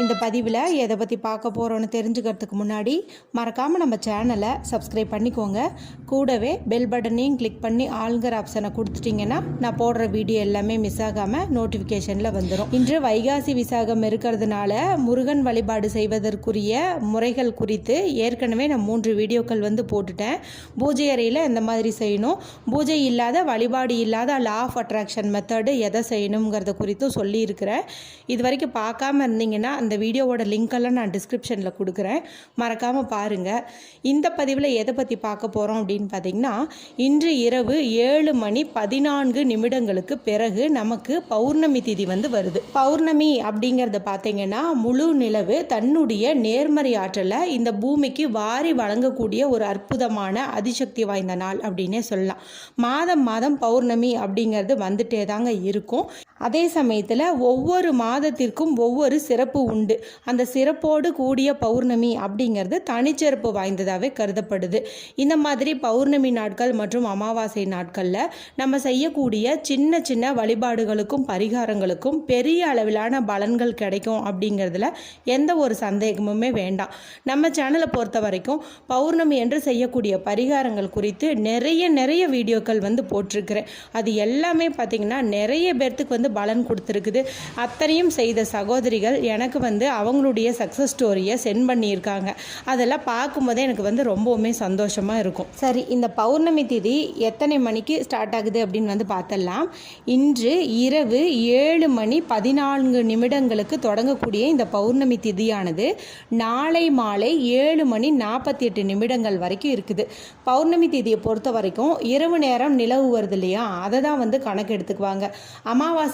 இந்த பதிவில் எதை பற்றி பார்க்க போகிறோன்னு தெரிஞ்சுக்கிறதுக்கு முன்னாடி மறக்காமல் நம்ம சேனலை சப்ஸ்கிரைப் பண்ணிக்கோங்க. கூடவே பெல் பட்டனையும் கிளிக் பண்ணி ஆளுங்கிற ஆப்ஷனை கொடுத்துட்டிங்கன்னா நான் போடுற வீடியோ எல்லாமே மிஸ் ஆகாமல் நோட்டிஃபிகேஷனில் வந்துடும் இன்று வைகாசி விசாகம் இருக்கிறதுனால முருகன் வழிபாடு செய்வதற்குரிய முறைகள் குறித்து ஏற்கனவே நான் மூன்று வீடியோக்கள் வந்து போட்டுட்டேன். பூஜை அறையில் இந்த மாதிரி செய்யணும். பூஜை இல்லாத வழிபாடு இல்லாத லா ஆஃப் அட்ராக்ஷன் மெத்தடு எதை செய்யணுங்கிறத குறித்தும் சொல்லியிருக்கிறேன். இது வரைக்கும் பார்க்காம இருந்தீங்கன்னா அந்த அந்த வீடியோவோட லிங்க்கெல்லாம் நான் டிஸ்கிரிப்ஷனில் கொடுக்குறேன். மறக்காமல் பாருங்கள் இந்த பதிவில் எதை பற்றி பார்க்க போகிறோம் அப்படின்னு பார்த்தீங்கன்னா இன்று இரவு ஏழு மணி பதினான்கு நிமிடங்களுக்கு பிறகு நமக்கு பௌர்ணமி திதி வந்து வருது. பௌர்ணமி அப்படிங்கிறத பார்த்தீங்கன்னா முழு நிலவு தன்னுடைய நேர்மறை ஆற்றலை இந்த பூமிக்கு வாரி வழங்கக்கூடிய ஒரு அற்புதமான அதிசக்தி வாய்ந்த நாள் அப்படின்னே சொல்லலாம். மாதம் மாதம் பௌர்ணமி அப்படிங்கிறது வந்துட்டே தாங்க இருக்கும். அதே சமயத்தில் ஒவ்வொரு மாதத்திற்கும் ஒவ்வொரு சிறப்பு உண்டு. அந்த சிறப்போடு கூடிய பௌர்ணமி அப்படிங்கிறது தனிச்சிறப்பு வாய்ந்ததாகவே கருதப்படுது. இந்த மாதிரி பௌர்ணமி நாட்கள் மற்றும் அமாவாசை நாட்களில் நம்ம செய்யக்கூடிய சின்ன சின்ன வழிபாடுகளுக்கும் பரிகாரங்களுக்கும் பெரிய அளவிலான பலன்கள் கிடைக்கும் அப்படிங்கிறதுல எந்த ஒரு சந்தேகமுமே வேண்டாம். நம்ம சேனலை பொறுத்த வரைக்கும் பௌர்ணமி என்று செய்யக்கூடிய பரிகாரங்கள் குறித்து நிறைய நிறைய வீடியோக்கள் வந்து போட்டிருக்கிறேன். அது எல்லாமே பார்த்திங்கன்னா நிறைய பேர்த்துக்கு வந்து பலன் கொடுத்துருக்குது. அத்தனையும் செய்த சகோதரிகள் எனக்கு வந்து அவங்களுடைய சக்ஸஸ் ஸ்டோரியை சென்ட் பண்ணியிருக்காங்க. அதெல்லாம் பார்க்கும்போதே எனக்கு வந்து ரொம்பவுமே சந்தோஷமாக இருக்கும். சரி இந்த பௌர்ணமி திதி எத்தனை மணிக்கு ஸ்டார்ட் ஆகுது அப்படின்னு வந்து பார்த்தலாம் இன்று இரவு ஏழு மணி பதினான்கு நிமிடங்களுக்கு தொடங்கக்கூடிய இந்த பௌர்ணமி திதியானது நாளை மாலை ஏழு மணி நாற்பத்தி எட்டு நிமிடங்கள் வரைக்கும் இருக்குது. பௌர்ணமி திதியை பொறுத்த வரைக்கும் இரவு நேரம் நிலவு வருது இல்லையா அதை தான் வந்து கணக்கு எடுத்துக்குவாங்க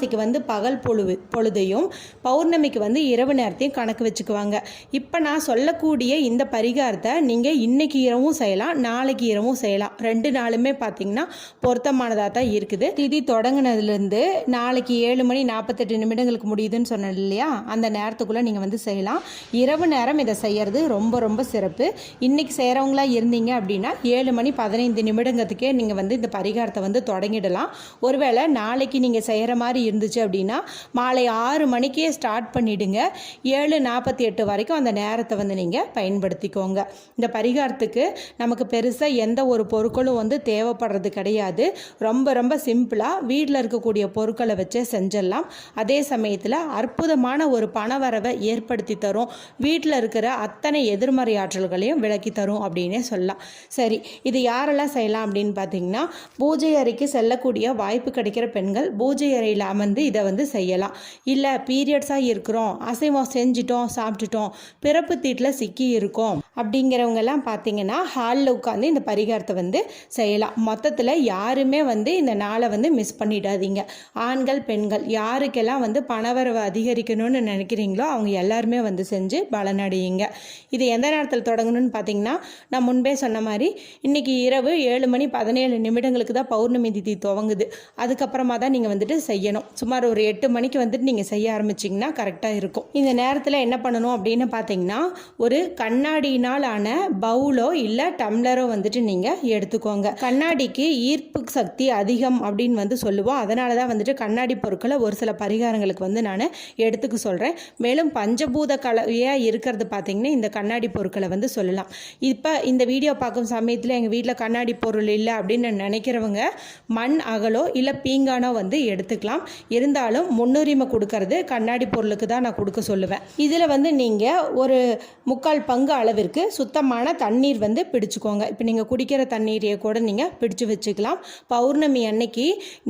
அமாவாசைக்கு வந்து பகல் பொழுது பொழுதையும் பௌர்ணமிக்கு வந்து இரவு நேரத்தையும் கணக்கு வச்சுக்குவாங்க. இப்போ நான் சொல்லக்கூடிய இந்த பரிகாரத்தை நீங்கள் இன்னைக்கு இரவும் செய்யலாம் நாளைக்கு இரவும் செய்யலாம். ரெண்டு நாளுமே பார்த்தீங்கன்னா பொருத்தமானதாக தான் இருக்குது. திதி தொடங்கினதுலேருந்து நாளைக்கு ஏழு மணி நாற்பத்தெட்டு நிமிடங்களுக்கு முடியுதுன்னு சொன்னேன் இல்லையா? அந்த நேரத்துக்குள்ளே நீங்கள் வந்து செய்யலாம். இரவு நேரம் இதை செய்கிறது ரொம்ப ரொம்ப சிறப்பு. இன்னைக்கு செய்கிறவங்களா இருந்தீங்க அப்படின்னா ஏழு மணி பதினைந்து நிமிடங்கிறதுக்கே நீங்கள் வந்து இந்த பரிகாரத்தை வந்து தொடங்கிடலாம். ஒருவேளை நாளைக்கு நீங்கள் செய்கிற மாதிரி இருந்துச்சு அப்படின்னா மாலை ஆறு மணிக்கே ஸ்டார்ட் பண்ணிவிடுங்க ஏழு நாற்பத்தி எட்டு வரைக்கும் அந்த நேரத்தை வந்து நீங்கள் பயன்படுத்திக்கோங்க. இந்த பரிகாரத்துக்கு நமக்கு பெருசாக எந்த ஒரு பொருட்களும் வந்து தேவைப்படுறது கிடையாது. ரொம்ப ரொம்ப சிம்பிளாக வீட்டில் இருக்கக்கூடிய பொருட்களை வச்சே செஞ்சிடலாம். அதே சமயத்தில் அற்புதமான ஒரு பணவரவை ஏற்படுத்தி தரும். வீட்டில் இருக்கிற அத்தனை எதிர்மறை ஆற்றல்களையும் விளக்கி தரும் அப்படின்னே சொல்லலாம். சரி இது யாரெல்லாம் செய்யலாம் அப்படின்னு பார்த்தீங்கன்னா பூஜை அறைக்கு செல்லக்கூடிய வாய்ப்பு கிடைக்கிற பெண்கள் பூஜை அறையில் அமர்ந்து இதை வந்து செய்யலாம். இல்லை பீரியட்ஸாக இருக்கிறோம். அசைவம் செஞ்சிட்டோம் சாப்பிட்டுட்டோம். பிறப்பு தீட்டில் சிக்கி இருக்கோம். அப்படிங்கிறவங்கெல்லாம் பார்த்தீங்கன்னா ஹாலில் உட்காந்து இந்த பரிகாரத்தை வந்து செய்யலாம். மொத்தத்தில் யாருமே வந்து இந்த நாளை வந்து மிஸ் பண்ணிடாதீங்க. ஆண்கள் பெண்கள் யாருக்கெல்லாம் வந்து பணவரவு அதிகரிக்கணும்னு நினைக்கிறீங்களோ அவங்க எல்லாருமே வந்து செஞ்சு பலனடையுங்க. இது எந்த நேரத்தில் தொடங்கணும்னு பார்த்தீங்கன்னா நான் முன்பே சொன்ன மாதிரி இன்னைக்கு இரவு ஏழு மணி பதினேழு நிமிடங்களுக்கு தான் பௌர்ணமி திதி துவங்குது. அதுக்கப்புறமா தான் நீங்கள் வந்துட்டு செய்யணும். சுமார் ஒரு எட்டு மணிக்கு வந்துட்டு நீங்கள் செய்ய ஆரம்பிச்சிங்கன்னா கரெக்டாக இருக்கும். இந்த நேரத்தில் என்ன பண்ணணும் அப்படின்னு பார்த்தீங்கன்னா ஒரு கண்ணாடியினால் ஆன பவுலோ இல்லை டம்ளரோ வந்துட்டு நீங்கள் எடுத்துக்கோங்க. கண்ணாடிக்கு ஈர்ப்பு சக்தி அதிகம் அப்படின்னு வந்து சொல்லுவோம். அதனால தான் வந்துட்டு கண்ணாடி பொருட்களை ஒரு சில பரிகாரங்களுக்கு வந்து நான் எடுத்துக்க சொல்கிறேன் மேலும் பஞ்சபூத கலவையாக இருக்கிறது பார்த்தீங்கன்னா இந்த கண்ணாடி பொருட்களை வந்து சொல்லலாம். இப்போ இந்த வீடியோ பார்க்கும் சமயத்தில் எங்கள் வீட்டில் கண்ணாடி பொருள் இல்லை அப்படின்னு நினைக்கிறவங்க மண் அகலோ இல்லை பீங்கானோ வந்து எடுத்துக்கலாம். இருந்தாலும் முன்னுரிமை கொடுக்கறது கண்ணாடி பொருளுக்கு தான் நான் கொடுக்க சொல்லுவேன். இதில் வந்து நீங்கள் ஒரு முக்கால் பங்கு அளவிற்கு சுத்தமான தண்ணீர் வந்து பிடிச்சுக்கோங்க. இப்போ நீங்கள் குடிக்கிற தண்ணீரையே கூட நீங்கள் பிடிச்சு வச்சுக்கலாம். பௌர்ணமி அன்னைக்கு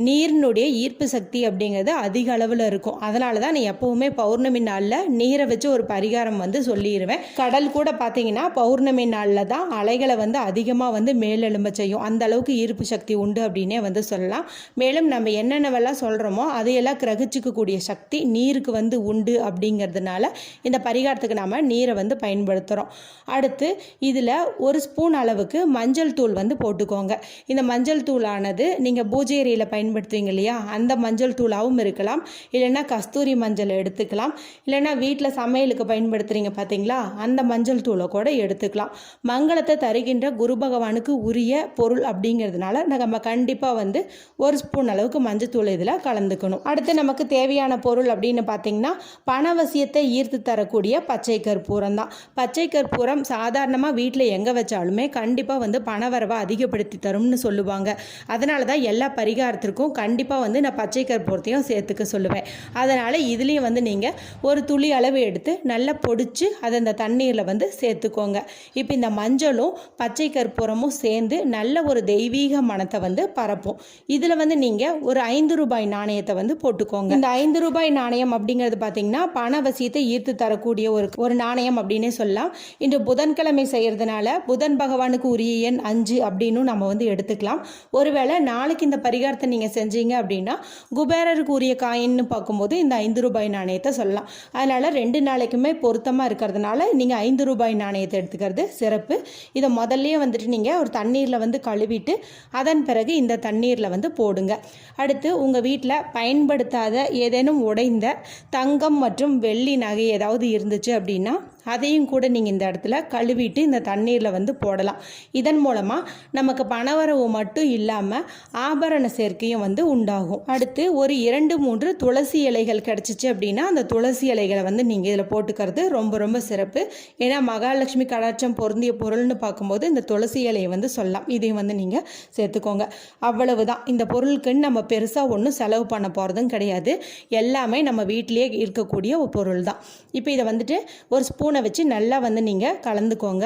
நீரினுடைய ஈர்ப்பு சக்தி அப்படிங்கிறது அதிக அளவில் இருக்கும். அதனால தான் நான் எப்போவுமே பௌர்ணமி நாளில் நீரை வச்சு ஒரு பரிகாரம் வந்து சொல்லிடுவேன் கடல் கூட பார்த்தீங்கன்னா பௌர்ணமி நாளில் தான் அலைகளை வந்து அதிகமாக வந்து மேலெழும்ப செய்யும். அந்த அளவுக்கு ஈர்ப்பு சக்தி உண்டு அப்படின்னே வந்து சொல்லலாம். மேலும் நம்ம என்னென்னவெல்லாம் சொல்கிறோமோ அதையெல்லாம் கிரகிச்சிக்கக்கூடிய சக்தி நீருக்கு வந்து உண்டு அப்படிங்கிறதுனால இந்த பரிகாரத்துக்கு நாம் நீரை வந்து பயன்படுத்துகிறோம் அடுத்து இதில் ஒரு ஸ்பூன் அளவுக்கு மஞ்சள் தூள் வந்து போட்டுக்கோங்க. இந்த மஞ்சள் தூளானது நீங்கள் பூஜை அறையில் பயன்படுத்துவீங்க இல்லையா? அந்த மஞ்சள் தூளாகவும் இருக்கலாம். இல்லைன்னா கஸ்தூரி மஞ்சள் எடுத்துக்கலாம். இல்லைன்னா வீட்டில் சமையலுக்கு பயன்படுத்துகிறீங்க பார்த்தீங்களா அந்த மஞ்சள் தூளை கூட எடுத்துக்கலாம். மங்களத்தை தருகின்ற குரு பகவானுக்கு உரிய பொருள் அப்படிங்கிறதுனால நம்ம கண்டிப்பாக வந்து ஒரு ஸ்பூன் அளவுக்கு மஞ்சள் தூள் இதில் கலந்துக்கணும். சேர்த்துக்கணும் அடுத்து நமக்கு தேவையான பொருள் அப்படின்னு பார்த்தீங்கன்னா பணவசியத்தை ஈர்த்து தரக்கூடிய பச்சை கற்பூரம் தான். பச்சை கற்பூரம் சாதாரணமாக வீட்டில் எங்கே வச்சாலுமே கண்டிப்பாக வந்து பணவரவை அதிகப்படுத்தி தரும்னு சொல்லுவாங்க. அதனால தான் எல்லா பரிகாரத்திற்கும் கண்டிப்பாக வந்து நான் பச்சை கற்பூரத்தையும் சேர்த்துக்க சொல்லுவேன். அதனால் இதுலேயும் வந்து நீங்கள் ஒரு துளி அளவு எடுத்து நல்லா பொடிச்சு அதை அந்த தண்ணீரில் வந்து சேர்த்துக்கோங்க. இப்போ இந்த மஞ்சளும் பச்சை கற்பூரமும் சேர்ந்து நல்ல ஒரு தெய்வீக மனத்தை வந்து பரப்பும். இதில் வந்து நீங்கள் ஒரு ஐந்து ரூபாய் நாணயத்தை வந்து போட்டுக்கோங்க. இந்த ஐந்து ரூபாய் நாணயம் அப்படிங்கிறது பார்த்தீங்கன்னா பணவசியத்தை ஈர்த்து தரக்கூடிய ஒரு ஒரு நாணயம் அப்படின்னே சொல்லலாம். இன்று புதன்கிழமை செய்கிறதுனால புதன் பகவானுக்கு உரிய எண் அஞ்சு அப்படின்னு நம்ம வந்து எடுத்துக்கலாம். ஒருவேளை நாளைக்கு இந்த பரிகாரத்தை நீங்கள் செஞ்சீங்க அப்படின்னா குபேரருக்கு உரிய காயின்னு பார்க்கும்போது இந்த ஐந்து ரூபாய் நாணயத்தை சொல்லலாம். அதனால் ரெண்டு நாளைக்குமே பொருத்தமாக இருக்கிறதுனால நீங்கள் ஐந்து ரூபாய் நாணயத்தை எடுத்துக்கிறது சிறப்பு. இதை முதல்லயே வந்துட்டு நீங்கள் ஒரு தண்ணீரில் வந்து கழுவிட்டு அதன் பிறகு இந்த தண்ணீரில் வந்து போடுங்க. அடுத்து உங்கள் வீட்டில் பயன்படுத்தாத ஏதேனும் உடைந்த தங்கம் மற்றும் வெள்ளி நகை ஏதாவது இருந்துச்சு அப்படின்னா அதையும் கூட நீங்கள் இந்த இடத்துல கழுவிட்டு இந்த தண்ணீரில் வந்து போடலாம். இதன் மூலமாக நமக்கு பணவரவு மட்டும் இல்லாமல் ஆபரண சேர்க்கையும் வந்து உண்டாகும். அடுத்து ஒரு இரண்டு மூன்று துளசி இலைகள் கிடச்சிச்சு அப்படின்னா அந்த துளசி இலைகளை வந்து நீங்கள் இதில் போட்டுக்கிறது ரொம்ப ரொம்ப சிறப்பு. ஏன்னா மகாலட்சுமி கடாட்சம் பொருந்திய பொருள்னு பார்க்கும்போது இந்த துளசி இலையை வந்து சொல்லலாம். இதையும் வந்து நீங்கள் சேர்த்துக்கோங்க. அவ்வளவு தான் இந்த பொருளுக்குன்னு நம்ம பெருசாக ஒன்றும் செலவு பண்ண போகிறதும் கிடையாது. எல்லாமே நம்ம வீட்டிலேயே இருக்கக்கூடிய ஒரு பொருள் தான் இப்போ இதை வந்துட்டு ஒரு ஸ்பூன் வச்சு நல்லா வந்து நீங்கள் கலந்துக்கோங்க.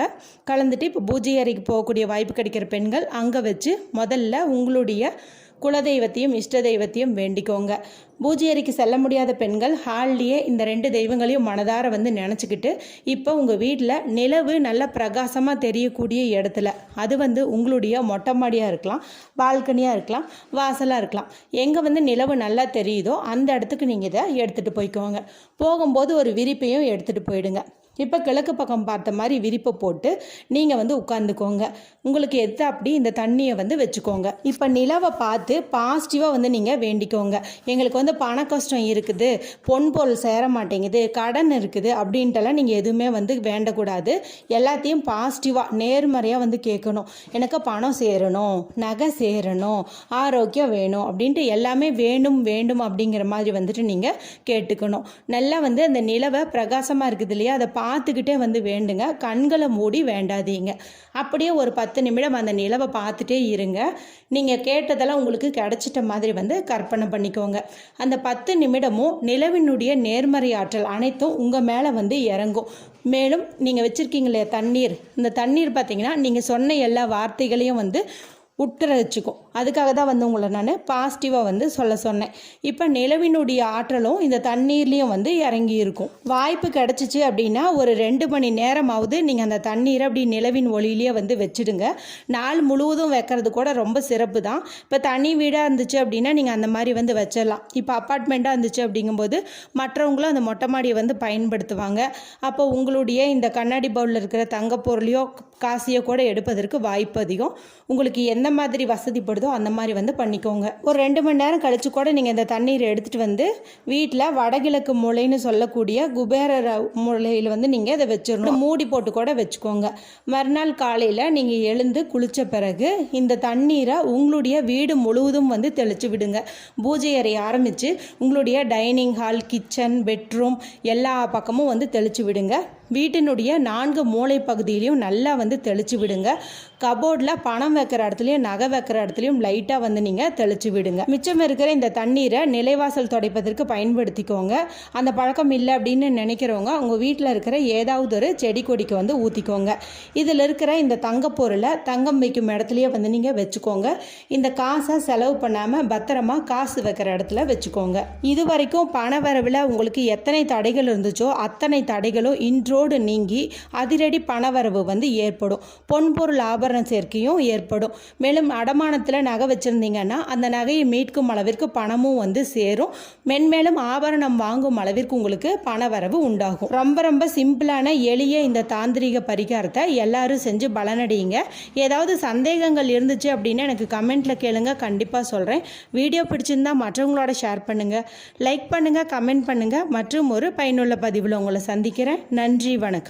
கலந்துட்டு இப்போ பூஜை அறைக்கு போகக்கூடிய வாய்ப்பு கிடைக்கிற பெண்கள் அங்கே வச்சு முதல்ல உங்களுடைய குலதெய்வத்தையும் இஷ்ட தெய்வத்தையும் வேண்டிக்கோங்க. பூஜை அறைக்கு செல்ல முடியாத பெண்கள் ஹால்லேயே இந்த ரெண்டு தெய்வங்களையும் மனதார வந்து நினச்சிக்கிட்டு இப்போ உங்கள் வீட்டில் நிலவு நல்ல பிரகாசமாக தெரியக்கூடிய இடத்துல. அது வந்து உங்களுடைய மொட்டை மாடியாக இருக்கலாம் பால்கனியாக இருக்கலாம் வாசலாக இருக்கலாம். எங்கே வந்து நிலவு நல்லா தெரியுதோ அந்த இடத்துக்கு நீங்கள் இதை எடுத்துகிட்டு போய்க்கோங்க. போகும்போது ஒரு விரிப்பையும் எடுத்துகிட்டு போயிடுங்க. இப்போ கிழக்கு பக்கம் பார்த்த மாதிரி விரிப்பை போட்டு நீங்கள் வந்து உட்காந்துக்கோங்க உங்களுக்கு எது அப்படி இந்த தண்ணியை வந்து வச்சுக்கோங்க. இப்போ நிலவை பார்த்து பாசிட்டிவாக வந்து நீங்கள் வேண்டிக்கோங்க. எங்களுக்கு வந்து பண கஷ்டம் இருக்குது பொன் பொருள் சேர மாட்டேங்குது கடன் இருக்குது அப்படின்ட்டுலாம் நீங்கள் எதுவுமே வந்து வேண்டக்கூடாது. எல்லாத்தையும் பாசிட்டிவாக நேர்மறையாக வந்து கேட்கணும். எனக்கு பணம் சேரணும் நகை சேரணும் ஆரோக்கியம் வேணும் அப்படின்ட்டு எல்லாமே வேணும் வேண்டும் அப்படிங்கிற மாதிரி வந்துட்டு நீங்கள் கேட்டுக்கணும். நல்லா வந்து அந்த நிலவை பிரகாசமாக இருக்குது இல்லையா? அதை பார்த்துக்கிட்டே வந்து வேண்டுங்க. கண்களை மூடி வேண்டாதீங்க. அப்படியே ஒரு பத்து நிமிடம் அந்த நிலவை பார்த்துட்டே இருங்க. நீங்கள் கேட்டதெல்லாம் உங்களுக்கு கிடைச்சிட்ட மாதிரி வந்து கற்பனை பண்ணிக்கோங்க. அந்த பத்து நிமிடமும் நிலவினுடைய நேர்மறை ஆற்றல் அனைத்தும் உங்கள் மேலே வந்து இறங்கும். மேலும் நீங்கள் வச்சுருக்கீங்களே தண்ணீர். இந்த தண்ணீர் பார்த்தீங்கன்னா நீங்கள் சொன்ன எல்லா வார்த்தைகளையும் வந்து உட்ற வச்சுக்கும் அதுக்காக தான் வந்து உங்களை நான் பாசிட்டிவாக வந்து சொல்ல சொன்னேன். இப்போ நிலவினுடைய ஆற்றலும் இந்த தண்ணீர்லேயும் வந்து இறங்கி இருக்கும். வாய்ப்பு கிடச்சிச்சு அப்படின்னா ஒரு ரெண்டு மணி நேரமாவது நீங்கள் அந்த தண்ணீரை அப்படி நிலவின் ஒளியிலேயே வந்து வச்சுடுங்க. நாள் முழுவதும் வைக்கிறது கூட ரொம்ப சிறப்பு தான் இப்போ தனி வீடாக இருந்துச்சு அப்படின்னா நீங்கள் அந்த மாதிரி வந்து வச்சிடலாம். இப்போ அப்பார்ட்மெண்ட்டாக இருந்துச்சு அப்படிங்கும்போது மற்றவங்களும் அந்த மொட்டை மாடியை வந்து பயன்படுத்துவாங்க. அப்போ உங்களுடைய இந்த கண்ணாடி பவுலில் இருக்கிற தங்க பொருளையோ காசையோ கூட எடுப்பதற்கு வாய்ப்பு அதிகம். உங்களுக்கு எந்த மாதிரி வசதிப்படுதோ அந்த மாதிரி வந்து பண்ணிக்கோங்க. ஒரு ரெண்டு மணி நேரம் கழிச்சு கூட நீங்கள் இந்த தண்ணீரை எடுத்துகிட்டு வந்து வீட்டில் வடகிழக்கு மூலைன்னு சொல்லக்கூடிய குபேர மூலையில் வந்து நீங்கள் அதை வச்சிடணும் மூடி போட்டு கூட வச்சுக்கோங்க. மறுநாள் காலையில் நீங்கள் எழுந்து குளித்த பிறகு இந்த தண்ணீரை உங்களுடைய வீடு முழுவதும் வந்து தெளித்து விடுங்க. பூஜை அறை ஆரம்பித்து உங்களுடைய டைனிங் ஹால் கிச்சன் பெட்ரூம் எல்லா பக்கமும் வந்து தெளித்து விடுங்க. வீட்டினுடைய நான்கு மூளை பகுதியிலையும் நல்லா வந்து தெளித்து விடுங்க. கபோர்டில் பணம் வைக்கிற இடத்துலையும் நகை வைக்கிற இடத்துலையும் லைட்டாக வந்து நீங்கள் தெளித்து விடுங்க. மிச்சம் இருக்கிற இந்த தண்ணீரை நிலைவாசல் துடைப்பதற்கு பயன்படுத்திக்கோங்க. அந்த பழக்கம் இல்லை அப்படின்னு நினைக்கிறவங்க உங்கள் வீட்டில் இருக்கிற ஏதாவது ஒரு செடி கொடிக்கு வந்து ஊற்றிக்கோங்க இதில் இருக்கிற இந்த தங்கப்பொருளை தங்கம் வைக்கும் இடத்துலையே வந்து நீங்கள் வச்சுக்கோங்க. இந்த காசை செலவு பண்ணாமல் பத்திரமா காசு வைக்கிற இடத்துல வச்சுக்கோங்க. இது வரைக்கும் பண வரவில் உங்களுக்கு எத்தனை தடைகள் இருந்துச்சோ அத்தனை தடைகளும் இன்றோடு நீங்கி அதிரடி பணவரவு வந்து ஏற்படும். பொன்பொருள் ஆபரண சேர்க்கையும் ஏற்படும். மேலும் அடமானத்தில் நகை வச்சுருந்தீங்கன்னா அந்த நகையை மீட்கும் அளவிற்கு பணமும் வந்து சேரும். மென்மேலும் ஆபரணம் வாங்கும் அளவிற்கு உங்களுக்கு பணவரவு உண்டாகும். ரொம்ப ரொம்ப சிம்பிளான எளிய இந்த தாந்திரிக பரிகாரத்தை எல்லாரும் செஞ்சு பலனடையுங்க. ஏதாவது சந்தேகங்கள் இருந்துச்சு அப்படின்னு எனக்கு கமெண்ட்டில் கேளுங்க. கண்டிப்பாக சொல்கிறேன் வீடியோ பிடிச்சிருந்தா மற்றவங்களோட ஷேர் பண்ணுங்கள் லைக் பண்ணுங்கள் கமெண்ட் பண்ணுங்கள் மற்றும் ஒரு பயனுள்ள பதிவில் உங்களை சந்திக்கிறேன். நன்றி. வணக்கம்.